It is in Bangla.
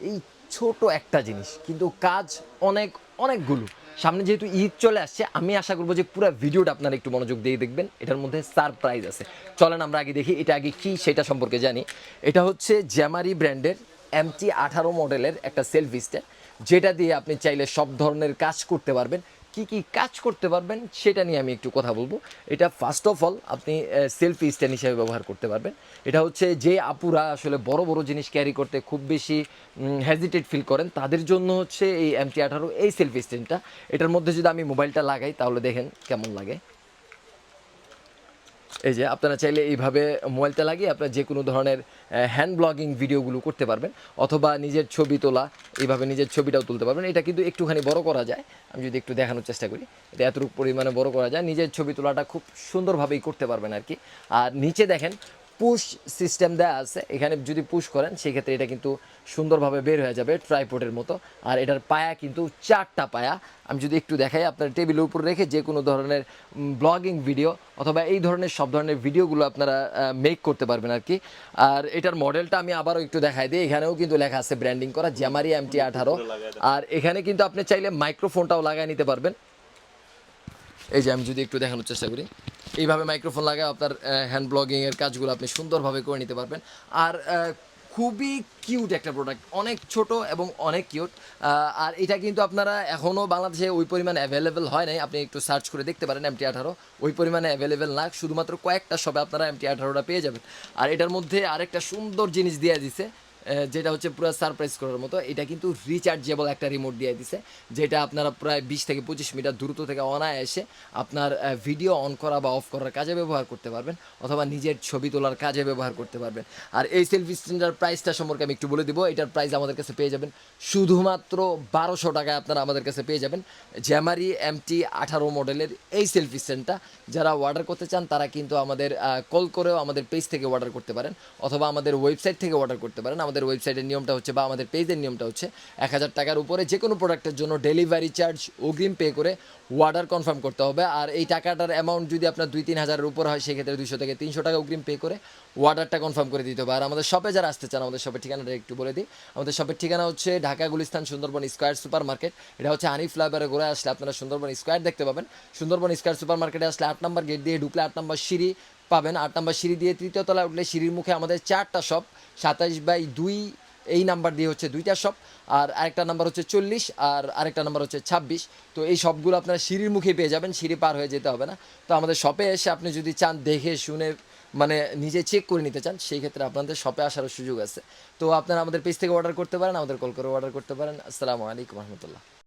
এই ছোট একটা জিনিস, কিন্তু কাজ অনেক, অনেকগুলো। সামনে যেহেতু ঈদ চলে আসছে, আমি আশা করব যে পুরো ভিডিওটা আপনারা একটু মনোযোগ দিয়ে দেখবেন। এটার মধ্যে সারপ্রাইজ আছে। চলেন আমরা আগে দেখি, এটা আগে কি সেটা সম্পর্কে জানি। এটা হচ্ছে জ্যামারি ব্র্যান্ডের এমটি আঠারো মডেলের একটা সেলফি স্ট্যান্ড, যেটা দিয়ে আপনি চাইলে সব ধরনের কাজ করতে পারবেন। কি কি কাজ করতে পারবেন সেটা নিয়ে আমি একটু কথা বলব। এটা ফার্স্ট অফ অল আপনি সেলফি স্ট্যান্ড হিসাবে ব্যবহার করতে পারবেন। এটা হচ্ছে যে আপুরা আসলে বড় বড় জিনিস ক্যারি করতে খুব বেশি হ্যাজিটেট ফিল করেন, তাদের জন্য হচ্ছে এই এমটি আঠারো এই সেলফি স্ট্যান্ডটা এটার মধ্যে যদি আমি মোবাইলটা লাগাই, তাহলে দেখেন কেমন লাগে। এই যে আপনারা চাইলে এইভাবে মোবাইলটা লাগিয়ে আপনার যে কোনো ধরনের হ্যান্ড ব্লগিং ভিডিওগুলো করতে পারবেন, অথবা নিজের ছবি তোলা, এইভাবে নিজের ছবিটাও তুলতে পারবেন। এটা কিন্তু একটুখানি বড় করা যায়। আমি যদি একটু দেখানোর চেষ্টা করি, এটা এতটুকু পরিমাণে বড় করা যায়। নিজের ছবি তোলাটা খুব সুন্দরভাবেই করতে পারবেন আর কি আর নিচে দেখেন পুশ সিস্টেম দেওয়া আছে, এখানে যদি পুশ করেন, সেক্ষেত্রে এটা কিন্তু সুন্দরভাবে বের হয়ে যাবে ট্রাইপোর্টের মতো। আর এটার পায়া কিন্তু চারটা পায়া। আমি যদি একটু দেখাই, আপনার টেবিলের উপর রেখে যে কোনো ধরনের ব্লগিং ভিডিও অথবা এই ধরনের সব ধরনের ভিডিওগুলো আপনারা মেক করতে পারবেন আর কি। আর এটার মডেলটা আমি আবারও একটু দেখাই দিই। এখানেও কিন্তু লেখা আছে ব্র্যান্ডিং করা জ্যামারি এম টি আঠারো। আর এখানে কিন্তু আপনি চাইলে মাইক্রোফোনটাও লাগায় নিতে পারবেন। এই যে আমি যদি একটু দেখানোর চেষ্টা করি। এইভাবে মাইক্রোফোন লাগায় আপনার হ্যান্ড ব্লগিংয়ের কাজগুলো আপনি সুন্দরভাবে করে নিতে পারবেন। আর খুবই কিউট একটা প্রোডাক্ট অনেক ছোট এবং অনেক কিউট আর এটা কিন্তু আপনারা এখনও বাংলাদেশে ওই পরিমাণ অ্যাভেলেবেল হয় নাই। আপনি একটু সার্চ করে দেখতে পারেন এমটি আঠারো। ওই পরিমাণে অ্যাভেলেবেল না, শুধুমাত্র কয়েকটা সবে আপনারা এমটি আঠারোটা পেয়ে যাবেন। আর এটার মধ্যে আরেকটা সুন্দর জিনিস দিয়ে দিছে যেটা হচ্ছে পুরো সারপ্রাইজ করার মতো, এটা কিন্তু রিচার্জেবল একটা রিমোট দিয়ে দিছে, যেটা আপনারা প্রায় বিশ থেকে পঁচিশ মিটার দূরত্ব থেকে অনায়াসে আপনার ভিডিও অন করা বা অফ করার কাজে ব্যবহার করতে পারবেন, অথবা নিজের ছবি তোলার কাজে ব্যবহার করতে পারবেন। আর এই সেলফি স্ট্যান্ডার প্রাইসটা সম্পর্কে আমি একটু বলে দিব, এটার প্রাইস আমাদের কাছে পেয়ে যাবেন শুধুমাত্র বারোশো টাকায় আপনারা আমাদের কাছে পেয়ে যাবেন জ্যামারি এমটি আঠারো মডেলের এই সেলফি স্ট্যান্ডটা যারা অর্ডার করতে চান, তারা কিন্তু আমাদের কল করেও আমাদের পেজ থেকে অর্ডার করতে পারেন, অথবা আমাদের ওয়েবসাইট থেকে অর্ডার করতে পারেন। আমাদের ওয়েবসাইটের নিয়মটা হচ্ছে বা আমাদের পেজের নিয়মটা হচ্ছে এক হাজার টাকার উপরে যে কোনো প্রোডাক্টের জন্য ডেলিভারি চার্জ অগ্রিম পে করে অর্ডার কনফার্ম করতে হবে। আর এই টাকাটার অ্যামাউন্ট যদি আপনার দুই, তিন হাজারের উপর হয়, সেক্ষেত্রে দুইশো থেকে তিনশো টাকা অগ্রিম পে করে অর্ডারটা কনফার্ম করে দিতে হবে। আর আমাদের শপে যারা আসতে চান, আমাদের শপের ঠিকানাটা একটু বলে দিই। আমাদের শপের ঠিকানা হচ্ছে Dhaka, Gulistan, Sundarban square super market এটা হচ্ছে হানি ফ্লাইওভারে ঘুরে আসলে আপনারা সুন্দরবন স্কোয়ার দেখতে পাবেন। সুন্দরবন স্কোয়ার সুপার মার্কেটে আসলে আট নম্বর গেট দিয়ে ঢুকলে আট নম্বর সিঁড়ি পাবেন। আট নম্বর সিঁড়ি দিয়ে তৃতীয় তলায় উঠলে সিঁড়ির মুখে আমাদের চারটা শপ সাতাইশ বাই দুই, এই নাম্বার দিয়ে হচ্ছে দুইটা শপ আর আরেকটা নাম্বার হচ্ছে চল্লিশ, আর আরেকটা নাম্বার হচ্ছে ছাব্বিশ। তো এই সবগুলো আপনারা সিঁড়ির মুখে পেয়ে যাবেন, সিঁড়ি পার হয়ে যেতে হবে না। তো আমাদের শপে এসে আপনি যদি চান দেখে শুনে মানে নিজে চেক করে নিতে চান, সেই ক্ষেত্রে আপনাদের শপে আসারও সুযোগ আছে। তো আপনারা আমাদের পেজ থেকে অর্ডার করতে পারেন, আমাদের কল করে অর্ডার করতে পারেন। আসসালামু আলাইকুম রহমতুল্লাহ।